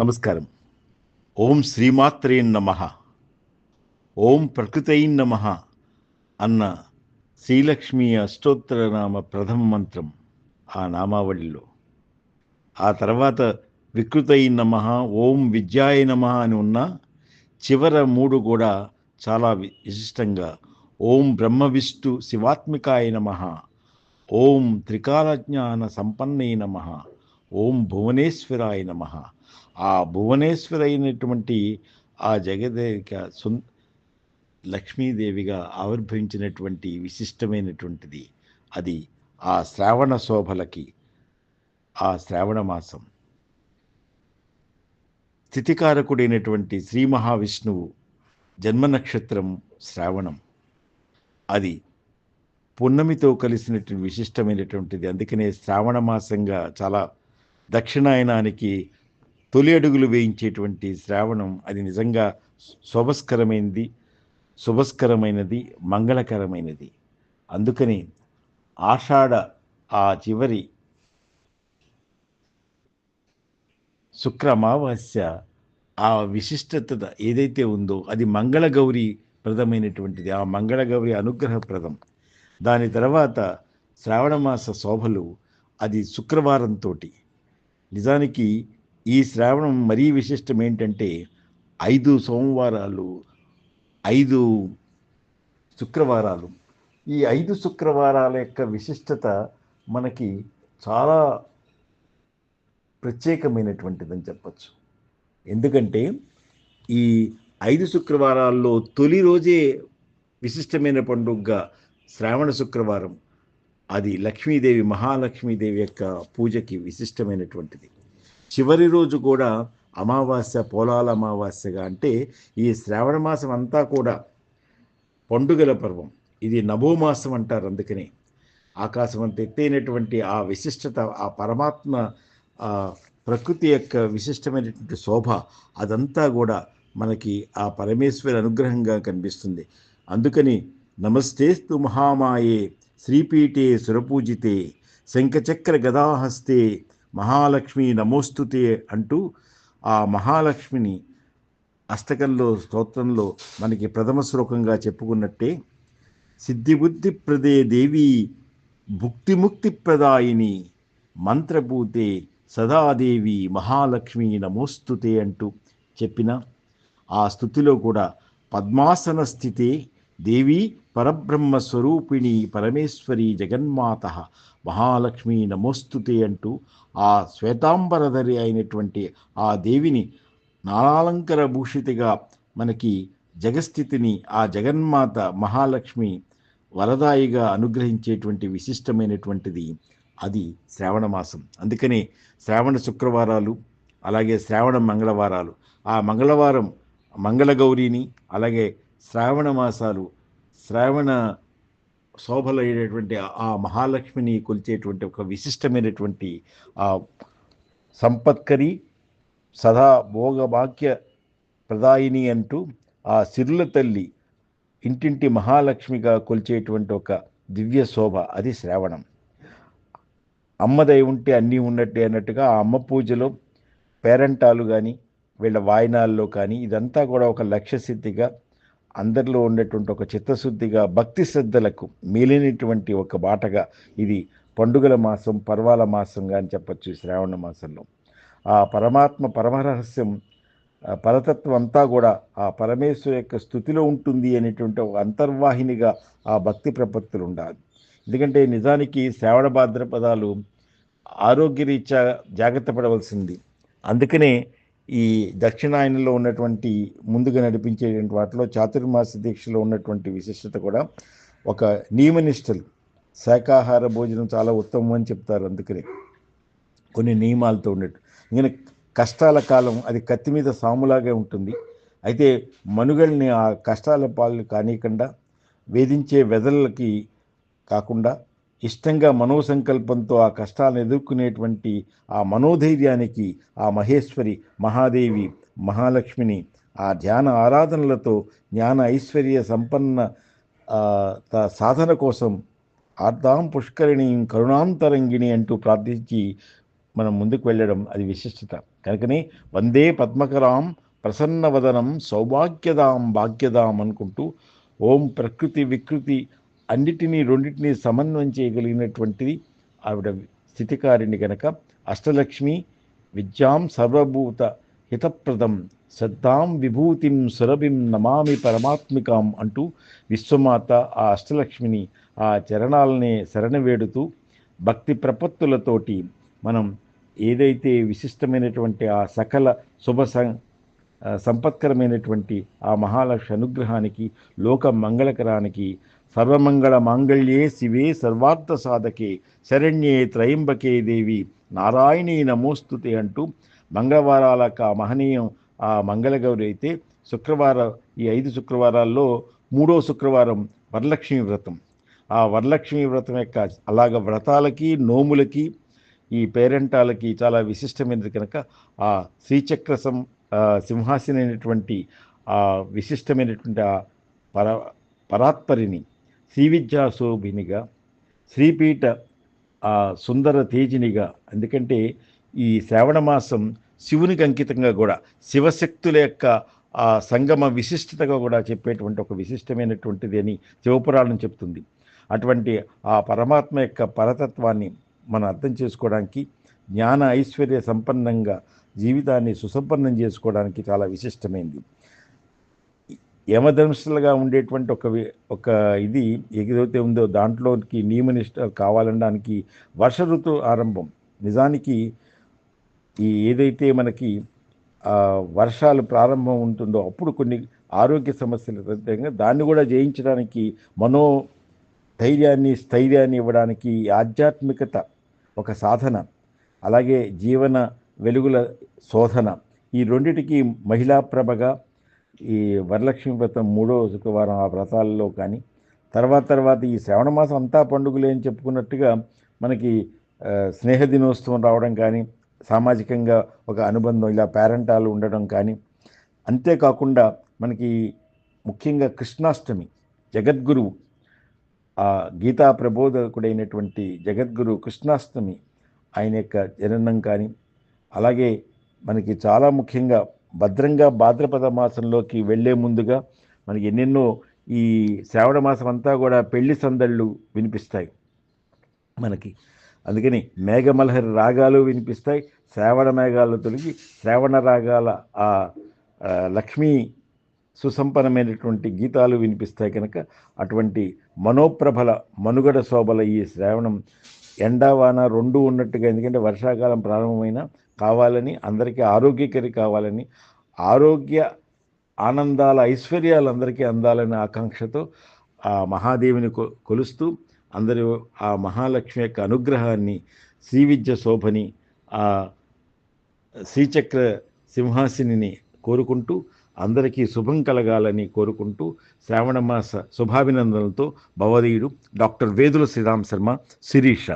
నమస్కారం. ఓం శ్రీమాత్రే నమ. ఓం ప్రకృతై నమ అన్న శ్రీలక్ష్మి అష్టోత్తర నామ ప్రథమ మంత్రం ఆ నామావళిలో. ఆ తర్వాత వికృతై నమ ఓం విద్యాయ నమ అని ఉన్న చివర మూడు కూడా చాలా వి- విశిష్టంగా ఓం బ్రహ్మ విష్ణు శివాత్మికాయ నమ ఓం త్రికాలజ్ఞాన సంపన్నై నమ ఓం భువనేశ్వరాయ నమ ఆ భువనేశ్వరి అయినటువంటి ఆ జగదేక సుం లక్ష్మీదేవిగా ఆవిర్భవించినటువంటి విశిష్టమైనటువంటిది. అది ఆ శ్రావణ శోభలకి ఆ శ్రావణ మాసం. స్థితికారకుడైనటువంటి శ్రీ మహావిష్ణువు జన్మ నక్షత్రం శ్రావణం. అది పున్నమితో కలిసినటువంటి విశిష్టమైనటువంటిది. అందుకనే శ్రావణ మాసంగా చాలా దక్షిణాయనానికి తొలి అడుగులు వేయించేటువంటి శ్రావణం అది నిజంగా శుభస్కరమైనది శుభస్కరమైనది మంగళకరమైనది. అందుకని ఆషాఢ ఆ చివరి శుక్ర అమావాస్య ఆ విశిష్టత ఏదైతే ఉందో అది మంగళగౌరి ప్రదమైనటువంటిది ఆ మంగళగౌరి అనుగ్రహప్రదం. దాని తర్వాత శ్రావణమాస శోభలు అది శుక్రవారంతో నిజానికి ఈ శ్రావణం మరీ విశిష్టం ఏంటంటే ఐదు సోమవారాలు ఐదు శుక్రవారాలు. ఈ ఐదు శుక్రవారాల యొక్క విశిష్టత మనకి చాలా ప్రత్యేకమైనటువంటిదని చెప్పచ్చు. ఎందుకంటే ఈ ఐదు శుక్రవారాల్లో తొలి రోజే విశిష్టమైన పండుగగా శ్రావణ శుక్రవారం. అది లక్ష్మీదేవి మహాలక్ష్మీదేవి యొక్క పూజకి విశిష్టమైనటువంటిది. చివరి రోజు కూడా అమావాస్య పోలాల అమావాస్యగా అంటే ఈ శ్రావణ మాసం అంతా కూడా పండుగల పర్వం. ఇది నభోమాసం అంటారు అందుకని. ఆకాశం అంత ఎత్తైనటువంటి ఆ విశిష్టత ఆ పరమాత్మ ఆ ప్రకృతి యొక్క విశిష్టమైనటువంటి శోభ అదంతా కూడా మనకి ఆ పరమేశ్వరి అనుగ్రహంగా కనిపిస్తుంది. అందుకని నమస్తేస్తు మహామాయే శ్రీపీఠే సురపూజితే శంఖచక్ర గదాహస్తే మహాలక్ష్మి నమోస్తుతే అంటూ ఆ మహాలక్ష్మిని అష్టకంలో స్తోత్రంలో మనకి ప్రథమ శ్లోకంగా చెప్పుకున్నట్టే సిద్ధిబుద్ధి ప్రదే దేవి భుక్తిముక్తి ప్రదాయిని మంత్రభూతే సదాదేవి మహాలక్ష్మి నమోస్తుతే అంటూ చెప్పిన ఆ స్థుతిలో కూడా పద్మాసన స్థితే దేవి పరబ్రహ్మ స్వరూపిణి పరమేశ్వరి జగన్మాత. మహాలక్ష్మి నమోస్తుతే అంటూ ఆ శ్వేతాంబరధరి అయినటువంటి ఆ దేవిని నానాలంకర భూషితిగా మనకి జగస్థితిని ఆ జగన్మాత మహాలక్ష్మి వరదాయిగా అనుగ్రహించేటువంటి విశిష్టమైనటువంటిది అది శ్రావణ మాసం. అందుకనే శ్రావణ శుక్రవారాలు అలాగే శ్రావణ మంగళవారాలు. ఆ మంగళవారం మంగళగౌరిని అలాగే శ్రావణ మాసాలు శ్రావణ శోభలైనటువంటి ఆ మహాలక్ష్మిని కొలిచేటువంటి ఒక విశిష్టమైనటువంటి ఆ సంపత్కరి సదా భోగభాగ్య ప్రదాయిని అంటూ ఆ సిరుల తల్లి ఇంటింటి మహాలక్ష్మిగా కొలిచేటువంటి ఒక దివ్య శోభ అది శ్రావణం. అమ్మదై ఉంటే అన్నీ ఉన్నట్టే అన్నట్టుగా ఆ అమ్మ పూజలో పేరంటాలు కానీ వీళ్ళ వాయినాల్లో కానీ ఇదంతా కూడా ఒక లక్ష్య సిద్ధిగా అందరిలో ఉండేటువంటి ఒక చిత్తశుద్ధిగా భక్తి శ్రద్ధలకు మేలినటువంటి ఒక బాటగా ఇది పండుగల మాసం పర్వాల మాసంగా అని చెప్పచ్చు శ్రావణ మాసంలో. ఆ పరమాత్మ పరమరహస్యం పరతత్వం అంతా కూడా ఆ పరమేశ్వరు యొక్క స్థుతిలో ఉంటుంది అనేటువంటి ఒక అంతర్వాహినిగా ఆ భక్తి ప్రపత్తులు ఉండాలి. ఎందుకంటే నిజానికి శ్రావణ భాద్రపదాలు ఆరోగ్యరీత్యా జాగ్రత్త పడవలసింది. అందుకనే ఈ దక్షిణాయనలో ఉన్నటువంటి ముందుగా నడిపించేటువంటి వాటిలో చాతుర్మాస దీక్షలో ఉన్నటువంటి విశిష్టత కూడా ఒక నియమనిష్టలు. శాకాహార భోజనం చాలా ఉత్తమం అని చెప్తారు అందుకనే. కొన్ని నియమాలతో ఉండేటు ఇంకా కష్టాల కాలం అది కత్తి మీద సాములాగే ఉంటుంది. అయితే మనుగల్ని ఆ కష్టాల పాలు కానీయకుండా వేధించే వెదలకి కాకుండా ఇష్టంగా మనోసంకల్పంతో ఆ కష్టాలను ఎదుర్కొనేటువంటి ఆ మనోధైర్యానికి ఆ మహేశ్వరి మహాదేవి మహాలక్ష్మిని ఆ ధ్యాన ఆరాధనలతో జ్ఞాన ఐశ్వర్య సంపన్న సాధన కోసం ఆర్దాం పుష్కరిణి కరుణాంతరంగిణి అంటూ ప్రార్థించి మనం ముందుకు వెళ్ళడం అది విశిష్టత. కనుకనే వందే పద్మకరాం ప్రసన్నవదనం సౌభాగ్యదాం భాగ్యదాం అనుకుంటూ ఓం ప్రకృతి వికృతి అన్నిటినీ రెండింటినీ సమన్వయం చేయగలిగినటువంటిది ఆవిడ స్థితికారిణి గనక. అష్టలక్ష్మి విద్యాం సర్వభూత హితప్రదం శ్రద్ధాం విభూతిం సురభిం నమామి పరమాత్మికాం అంటూ విశ్వమాత ఆ అష్టలక్ష్మిని ఆ చరణాలనే శరణవేడుతూ భక్తి ప్రపత్తులతోటి మనం ఏదైతే విశిష్టమైనటువంటి ఆ సకల శుభ సం సంపత్కరమైనటువంటి ఆ మహాలక్ష్మి అనుగ్రహానికి లోక మంగళకరానికి సర్వమంగళ మాంగళ్యే శివే సర్వార్థ సాధకే శరణ్యే త్రయంబకే దేవి. నారాయణీ నమోస్తుతే అంటూ మంగళవారాలకు ఆ మహనీయం ఆ మంగళగౌరి అయితే శుక్రవార ఈ ఐదు శుక్రవారాల్లో మూడో శుక్రవారం వరలక్ష్మి వ్రతం. ఆ వరలక్ష్మి వ్రతం యొక్క అలాగ వ్రతాలకి నోములకి ఈ పేరెంటాలకి చాలా విశిష్టమైనది కనుక ఆ శ్రీచక్ర సం సింహాసనైనటువంటి ఆ విశిష్టమైనటువంటి ఆ పర పరాత్పరిని. శ్రీ విద్యా శోభినిగా శ్రీపీఠ ఆ సుందర తేజినిగా ఎందుకంటే ఈ శ్రావణ మాసం శివునికి అంకితంగా కూడా శివశక్తుల యొక్క ఆ సంగమ విశిష్టతగా కూడా చెప్పేటువంటి ఒక విశిష్టమైనటువంటిది అని శివపురాణం చెప్తుంది. అటువంటి ఆ పరమాత్మ యొక్క పరతత్వాన్ని మనం అర్థం చేసుకోవడానికి జ్ఞాన ఐశ్వర్య సంపన్నంగా జీవితాన్ని సుసంపన్నం చేసుకోవడానికి చాలా విశిష్టమైంది. యమధనుషులుగా ఉండేటువంటి ఒక ఒక ఇది ఏదైతే ఉందో దాంట్లోకి నియమనిష్ట కావాలనడానికి వర్ష ఋతు ఆరంభం. నిజానికి ఈ ఏదైతే మనకి వర్షాలు ప్రారంభం ఉంటుందో అప్పుడు కొన్ని ఆరోగ్య సమస్యలు ప్రత్యేకంగా దాన్ని కూడా జయించడానికి మనో ధైర్యాన్ని స్థైర్యాన్ని ఇవ్వడానికి ఆధ్యాత్మికత ఒక సాధన. అలాగే జీవన వెలుగుల శోధన. ఈ రెండిటికి మహిళా ప్రభగా ఈ వరలక్ష్మి వ్రతం మూడో శుక్రవారం ఆ వ్రతాల్లో కానీ తర్వాత తర్వాత ఈ శ్రవణ మాసం అంతా పండుగలే అని చెప్పుకున్నట్టుగా మనకి స్నేహ దినోత్సవం రావడం కానీ సామాజికంగా ఒక అనుబంధం ఇలా పేరెంటాలు ఉండడం కానీ అంతేకాకుండా మనకి ముఖ్యంగా కృష్ణాష్టమి జగద్గురువు ఆ గీతా ప్రబోధకుడైనటువంటి జగద్గురు కృష్ణాష్టమి ఆయన యొక్క జననం కానీ అలాగే మనకి చాలా ముఖ్యంగా భద్రంగా భాద్రపద మాసంలోకి వెళ్ళే ముందుగా మనకి ఎన్నెన్నో ఈ శ్రావణ మాసం అంతా కూడా పెళ్ళి సందళ్ళు వినిపిస్తాయి మనకి. అందుకని మేఘమలహరి రాగాలు వినిపిస్తాయి. శ్రావణ మేఘాలు తొలగి శ్రావణ రాగాల ఆ ఆ, లక్ష్మీ సుసంపన్నమైనటువంటి గీతాలు వినిపిస్తాయి కనుక అటువంటి మనోప్రభల మనుగడ శోభల ఈ శ్రావణం ఎండావాన రెండు ఉన్నట్టుగా ఎందుకంటే వర్షాకాలం ప్రారంభమైన కావాలని అందరికీ ఆరోగ్యకరి కావాలని ఆరోగ్య ఆనందాల ఐశ్వర్యాలు అందరికీ అందాలనే ఆకాంక్షతో ఆ మహాదేవిని కొ కొలుస్తూ అందరూ ఆ మహాలక్ష్మి యొక్క అనుగ్రహాన్ని శ్రీ విద్య శోభని ఆ శ్రీచక్ర సింహాసిని కోరుకుంటూ అందరికీ శుభం కలగాలని కోరుకుంటూ శ్రావణ మాస శుభాభినందనలతో భవదీయుడు డాక్టర్ వేదుల శ్రీరామ్ శర్మ శిరీష.